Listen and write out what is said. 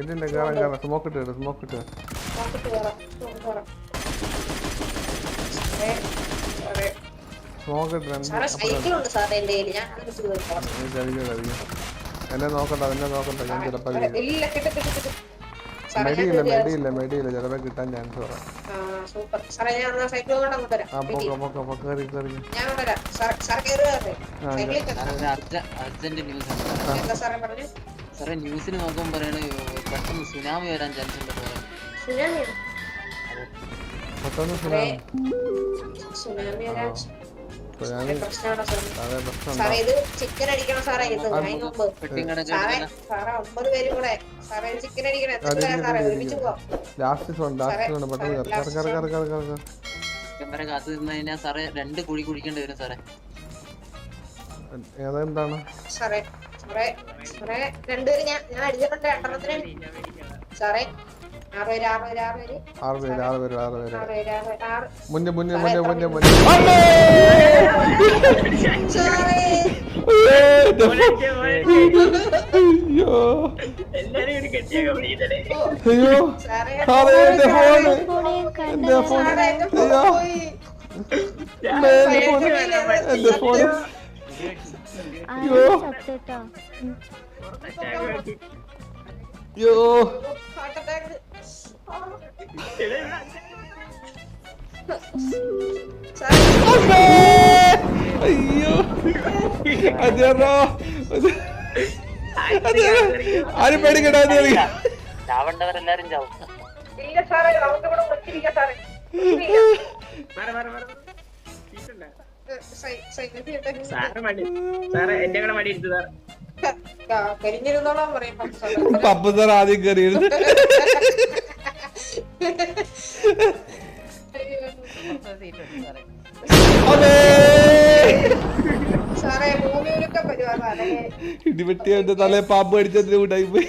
എല്ലില്ല കേറാൻ കേറാം സ്മോക്ക് ഇട്ട് സ്മോക്ക് ഇട്ട്. സ്മോക്ക് ഇട്ട് എന്നെ നോക്കണ്ട എന്നെ നോക്കണ്ട. ഞാൻ ചിലപ്പോ മെഡിയില്ല മെഡിയില്ല മെഡിയില്ല ചിലപ്പോ കിട്ടാൻ ചാൻസ് പറയാം. അർജന്റ് ന്യൂസ് എന്താ സാറേ പറഞ്ഞു? സാറേ നോക്കുമ്പോൾ പറയണ പെട്ടെന്ന് സുനാമി വരാൻ ചാൻസ് ഉണ്ട് പെട്ടെന്ന് സുനാമി. രണ്ട് കുഴി കുടിക്കേണ്ടി വരും സാറേ. ഏതെന്താണ് സാറേ രണ്ടുപേരും ഞാൻ ഞാൻ അടിച്ചിട്ടുണ്ട് എട്ടെണ്ണത്തിന് സാറേ ആറ് പേര് ആറ് പേര് ആറ്. പേര് മുന്നേ മുന്നേ മുന്നേ മുന്നേ. മുന്നേ അയ്യോ സാറേ എന്റെ ഫോണ്. എന്റെ ഫോൺ അയ്യോ. എന്റെ ഫോൺ അയ്യോ. യോ അയ്യോ. അതെറോ ആരും? പേടിക്കട്ടെ ചാവണ്ടവരെല്ലാരും ചാവും. ഇല്ല സാറേ നമുക്ക് ഇവിടെ ഒളിച്ചിരിക്കാം സാറേ. പപ്പ സാർ ആദ്യം കയറിയിരുന്നു ഇടിവെട്ടി തലേ പാമ്പ് കടിച്ചതിന് ഉണ്ടായി പോയി